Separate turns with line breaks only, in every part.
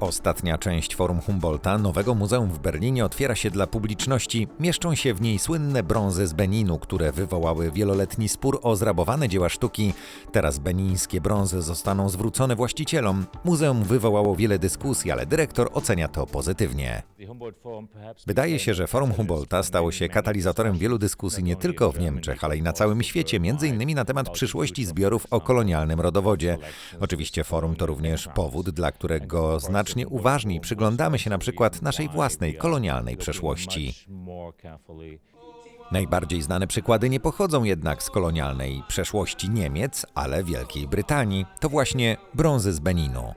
Ostatnia część Forum Humboldta, nowego muzeum w Berlinie, otwiera się dla publiczności. Mieszczą się w niej słynne brązy z Beninu, które wywołały wieloletni spór o zrabowane dzieła sztuki. Teraz benińskie brązy zostaną zwrócone właścicielom. Muzeum wywołało wiele dyskusji, ale dyrektor ocenia to pozytywnie. Wydaje się, że Forum Humboldta stało się katalizatorem wielu dyskusji nie tylko w Niemczech, ale i na całym świecie, między innymi na temat przyszłości zbiorów o kolonialnym rodowodzie. Oczywiście forum to również powód, dla którego znacznie uważniej przyglądamy się na przykład naszej własnej kolonialnej przeszłości. Najbardziej znane przykłady nie pochodzą jednak z kolonialnej przeszłości Niemiec, ale Wielkiej Brytanii. To właśnie brązy z Beninu.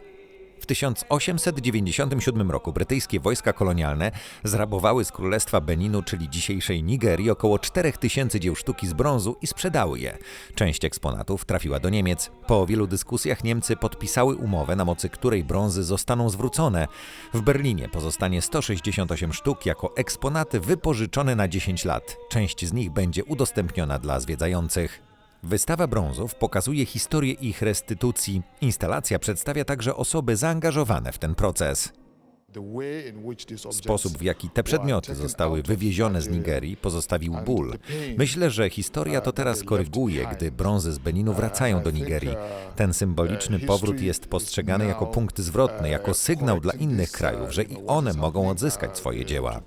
W 1897 roku brytyjskie wojska kolonialne zrabowały z Królestwa Beninu, czyli dzisiejszej Nigerii, około 4000 dzieł sztuki z brązu i sprzedały je. Część eksponatów trafiła do Niemiec. Po wielu dyskusjach Niemcy podpisały umowę, na mocy której brązy zostaną zwrócone. W Berlinie pozostanie 168 sztuk jako eksponaty wypożyczone na 10 lat. Część z nich będzie udostępniona dla zwiedzających. Wystawa brązów pokazuje historię ich restytucji. Instalacja przedstawia także osoby zaangażowane w ten proces. Sposób, w jaki te przedmioty zostały wywiezione z Nigerii, pozostawił ból. Myślę, że historia to teraz koryguje, gdy brązy z Beninu wracają do Nigerii. Ten symboliczny powrót jest postrzegany jako punkt zwrotny, jako sygnał dla innych krajów, że i one mogą odzyskać swoje dzieła.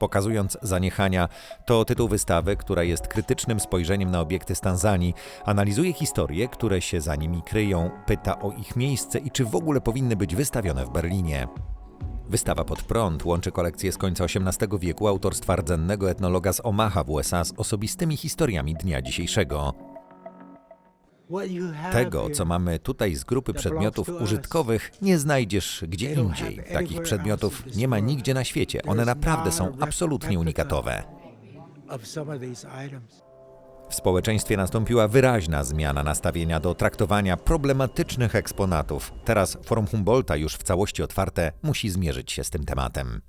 Pokazując zaniechania, to tytuł wystawy, która jest krytycznym spojrzeniem na obiekty z Tanzanii, analizuje historie, które się za nimi kryją, pyta o ich miejsce i czy w ogóle powinny być wystawione w Berlinie. Wystawa pod prąd łączy kolekcję z końca XVIII wieku autorstwa rdzennego etnologa z Omaha w USA z osobistymi historiami dnia dzisiejszego. Tego, co mamy tutaj z grupy przedmiotów użytkowych, nie znajdziesz gdzie indziej. Takich przedmiotów nie ma nigdzie na świecie. One naprawdę są absolutnie unikatowe. W społeczeństwie nastąpiła wyraźna zmiana nastawienia do traktowania problematycznych eksponatów. Teraz Forum Humboldta, już w całości otwarte, musi zmierzyć się z tym tematem.